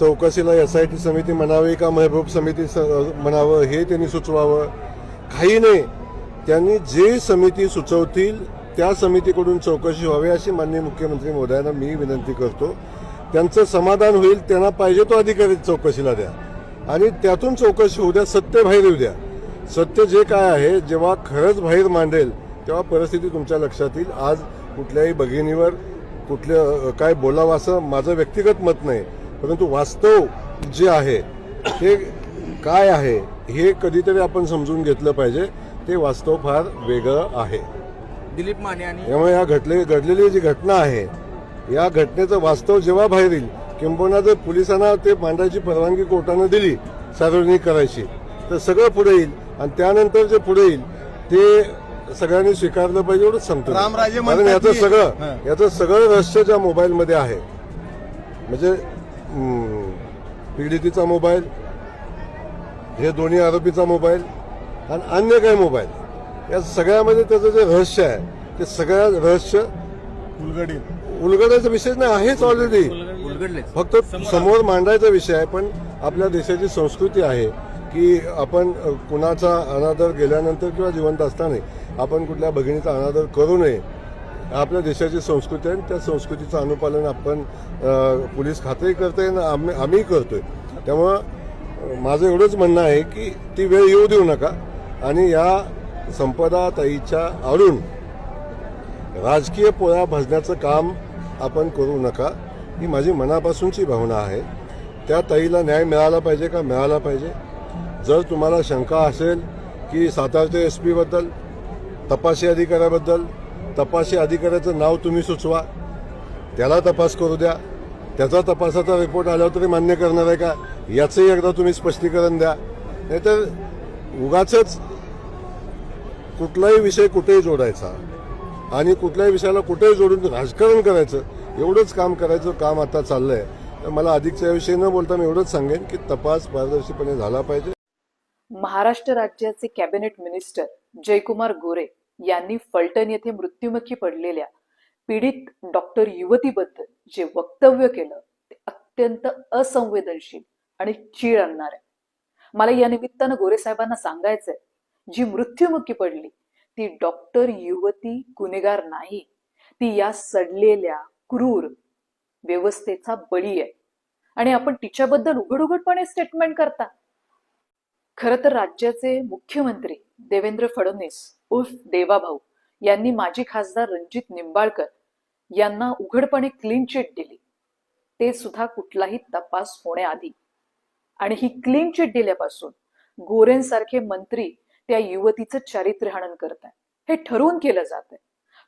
चौकशीला S I T समिती म्हणावी का महबूब समिती स- म्हणावं हे त्यांनी सुचवावं? काही नाही. त्यांनी जे समिती सुचवतील त्या समितीकडून चौकशी व्हावी अशी माननीय मुख्यमंत्री महोदयांना मी विनंती करतो. त्यांचं समाधान होईल त्यांना पाहिजे तो अधिकारी चौकशीला द्या. आणि त्यातून चौकशी होऊ द्या सत्य बाहेर येऊ द्या. सत्य जे काय आहे जेव्हा खरंच बाहेर मांडेल तेव्हा परिस्थिती तुमच्या लक्षात येईल. आज कुठल्याही भगिनीवर कुठलं काय बोलावं असं माझं व्यक्तिगत मत नाही. परंतु वास्तव जे आहे ते काय आहे हे कधीतरी आपण समजून घेतलं पाहिजे ते वास्तव फार वेगळं आहे दिलीप माने आणि त्यामुळे या घडले घडलेली जी घटना आहे या घटनेचं वास्तव जेव्हा बाहेर येईल किंबहुना जर पोलिसांना ते मांडायची परवानगी कोर्टानं दिली सार्वजनिक करायची तर सगळं पुढे येईल आणि त्यानंतर जे पुढे येईल ते सगळ्यांनी स्वीकारलं पाहिजे एवढंच सांगतो. रामराजे कारण याचं की- सगळं. याचं सगळं रहस्य ज्या मोबाईलमध्ये आहे म्हणजे पीडितीचा मोबाईल हे दोन्ही आरोपीचा मोबाईल आणि अन्य काही मोबाईल. या सगळ्यामध्ये त्याचं जे रहस्य आहे ते सगळ्या रहस्य उलगडीत. उलगडायचा विषय नाही आहेच ऑलरेडी फक्त समोर मांडायचा विषय आहे पण आपल्या देशाची संस्कृती आहे की आपण कुणाचा अनादर गेल्यानंतर किंवा जिवंत असताना आपण कुठल्या भगिनीचा अनादर करू नये आपल्या देशाची संस्कृती आहे आणि त्या संस्कृतीचं अनुपालन आपण पोलीस खातंही करतोय आणि आम्ही आम्ही करतोय. त्यामुळं माझं एवढंच म्हणणं आहे की ती वेळ येऊ देऊ नका. आणि या संपदा ताईच्या आडून राजकीय पोळ्या भाजण्याचं काम आपण करू नका ही माझी मनापासूनची भावना आहे. त्या ताईला न्याय मिळाला पाहिजे का मिळाला पाहिजे? जर तुम्हाला शंका असेल की सातारच्या एस पीबद्दल तपासी अधिकाऱ्याबद्दल तपासी अधिकाऱ्याचं नाव तुम्ही सुचवा. त्याला तपास करू द्या. त्याचा तपासाचा रिपोर्ट आल्यावर तरी मान्य करणार आहे का? याचंही एकदा तुम्ही स्पष्टीकरण द्या. नाहीतर उगाच कुठलाही विषय कुठेही जोडायचा आणि कुठल्याही विषयाला कुठेही जोडून राजकारण करायचं एवढंच काम करायचं काम आता चाललंय. तर मला अधिकच्या विषयी न बोलता मी एवढंच सांगेन की तपास पारदर्शीपणे झाला पाहिजे. महाराष्ट्र राज्याचे कॅबिनेट मिनिस्टर जयकुमार गोरे यांनी फलटण येथे मृत्युमुखी पडलेल्या पीडित डॉक्टर युवतीबद्दल जे वक्तव्य केलं ते अत्यंत असंवेदनशील आणि चीड आणणार आहे मला या निमित्तानं गोरेसाहेबांना सांगायचंय जी मृत्युमुखी पडली ती डॉक्टर युवती गुन्हेगार नाही ती या सडलेल्या क्रूर व्यवस्थेचा बळी आहे. आणि आपण तिच्याबद्दल उघड उघडपणे स्टेटमेंट करता. खर तर राज्याचे मुख्यमंत्री देवेंद्र फडणवीस उर्फ देवाभाऊ यांनी माजी खासदार रणजित निंबाळकर यांना उघडपणे क्लीन चिट दिली. ते सुद्धा कुठलाही तपास होण्याआधी. आणि ही क्लीन चिट दिल्यापासून गोरेंसारखे मंत्री त्या युवतीचं चारित्र्यहनन करत आहे हे ठरवून केलं जात आहे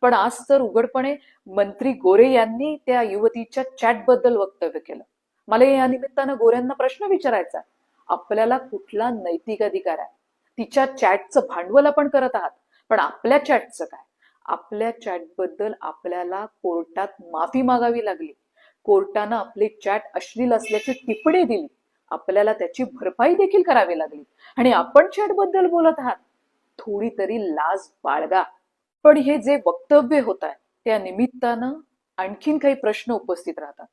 पण आज तर उघडपणे मंत्री गोरे यांनी त्या युवतीच्या चॅटबद्दल वक्तव्य केलं. मला या निमित्तानं गोऱ्यांना प्रश्न विचारायचा आपल्याला कुठला नैतिक अधिकार आहे? तिच्या चॅटचं भांडवल आपण करत आहात. पण आपल्या चॅटचं काय? आपल्या चॅटबद्दल आपल्याला कोर्टात माफी मागावी लागली. कोर्टानं आपली चॅट अश्लील असल्याची टिप्पणी दिली. आपल्याला त्याची भरपाई देखील करावी लागली. आणि आपण चॅटबद्दल बोलत आहात. थोडी तरी लाज बाळगा. पण हे जे वक्तव्य होत आहे त्या निमित्तानं आणखीन काही प्रश्न उपस्थित राहतात.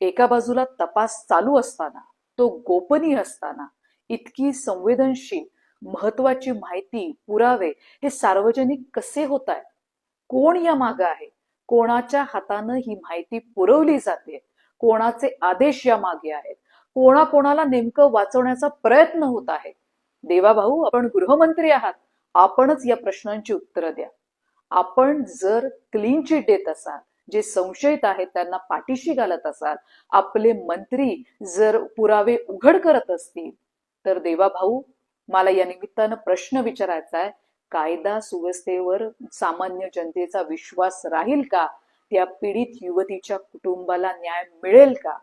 एका बाजूला तपास चालू असताना तो गोपनीय असताना इतकी संवेदनशील महत्वाची माहिती पुरावे हे सार्वजनिक कसे होत आहे? कोण या मागे आहे? कोणाच्या हातानं ही माहिती पुरवली जाते? कोणाचे आदेश या मागे आहेत? कोणाकोणाला नेमकं वाचवण्याचा प्रयत्न होत आहे? देवाभाऊ आपण गृहमंत्री आहात. आपणच या प्रश्नांची उत्तरं द्या. आपण जर क्लीन चिट देत असाल जे संशयित आहेत त्यांना पाठीशी घालत असाल आपले मंत्री जर पुरावे उघड करत असतील तर देवाभाऊ मला या निमित्तानं प्रश्न विचारायचा आहे कायदा सुव्यवस्थेवर सामान्य जनतेचा विश्वास राहील का? त्या पीडित युवतीच्या कुटुंबाला न्याय मिळेल का?